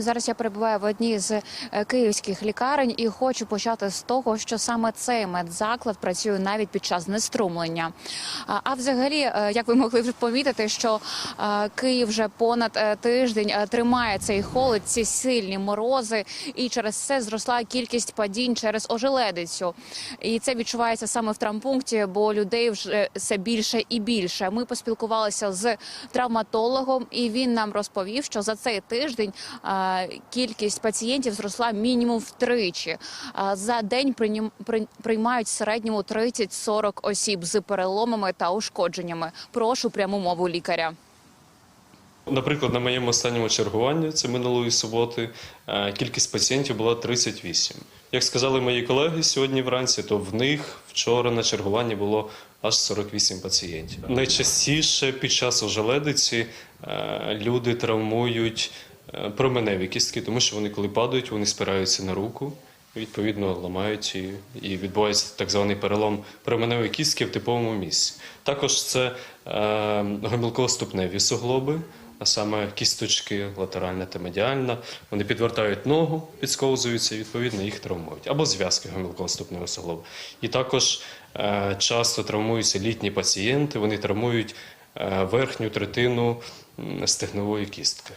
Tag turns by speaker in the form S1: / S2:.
S1: Зараз я перебуваю в одній з е, київських лікарень і хочу почати з того, що саме цей медзаклад працює навіть під час знеструмлення. А, взагалі, е, як ви могли вже помітити, що е, Київ вже понад тиждень тримає цей холод, ці сильні морози, і через це зросла кількість падінь через ожеледицю. І це відчувається саме в травмпункті, бо людей вже все більше і більше. Ми поспілкувалися з травматологом, і він нам розповів, що за цей тиждень кількість пацієнтів зросла мінімум втричі. За день приймають середньому 30-40 осіб з переломами та ушкодженнями. Прошу пряму мову лікаря.
S2: Наприклад, на моєму останньому чергуванні, це минулої суботи, е, кількість пацієнтів була 38. Як сказали мої колеги сьогодні вранці, то в них вчора на чергуванні було аж 48 пацієнтів. Найчастіше під час ожеледиці е, люди травмують променеві кістки, тому що вони, коли падають, вони спираються на руку. Відповідно, ламають і, і відбувається так званий перелом променевої кістки в типовому місці. Також це е, гомілково-ступневі суглоби, а саме кісточки латеральна та медіальна. Вони підвертають ногу, підсковзуються, і відповідно їх травмують. Або зв'язки гомілково-ступневого суглобу. І також е, часто травмуються літні пацієнти, вони травмують е, верхню третину стегнової кістки.